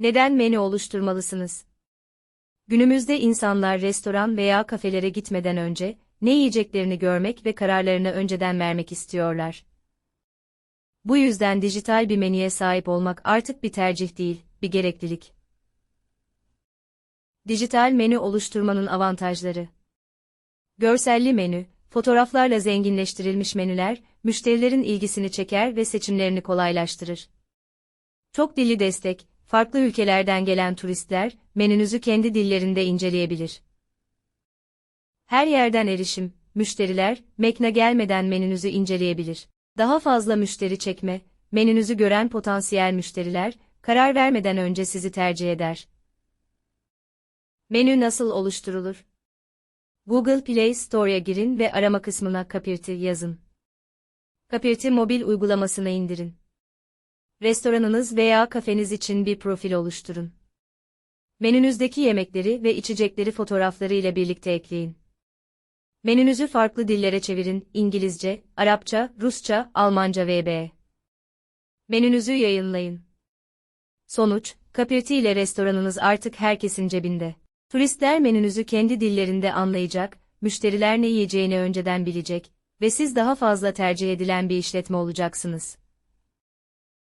Neden menü oluşturmalısınız? Günümüzde insanlar restoran veya kafelere gitmeden önce ne yiyeceklerini görmek ve kararlarını önceden vermek istiyorlar. Bu yüzden dijital bir menüye sahip olmak artık bir tercih değil, bir gereklilik. Dijital menü oluşturmanın avantajları. Görselli menü, fotoğraflarla zenginleştirilmiş menüler, müşterilerin ilgisini çeker ve seçimlerini kolaylaştırır. Çok dilli destek, farklı ülkelerden gelen turistler, menünüzü kendi dillerinde inceleyebilir. Her yerden erişim, müşteriler, mekne gelmeden menünüzü inceleyebilir. Daha fazla müşteri çekme, menünüzü gören potansiyel müşteriler, karar vermeden önce sizi tercih eder. Menü nasıl oluşturulur? Google Play Store'a girin ve arama kısmına Kapirti yazın. Kapirti mobil uygulamasını indirin. Restoranınız veya kafeniz için bir profil oluşturun. Menünüzdeki yemekleri ve içecekleri fotoğrafları ile birlikte ekleyin. Menünüzü farklı dillere çevirin, İngilizce, Arapça, Rusça, Almanca vb. Menünüzü yayınlayın. Sonuç, Kapirti ile restoranınız artık herkesin cebinde. Turistler menünüzü kendi dillerinde anlayacak, müşteriler ne yiyeceğini önceden bilecek ve siz daha fazla tercih edilen bir işletme olacaksınız.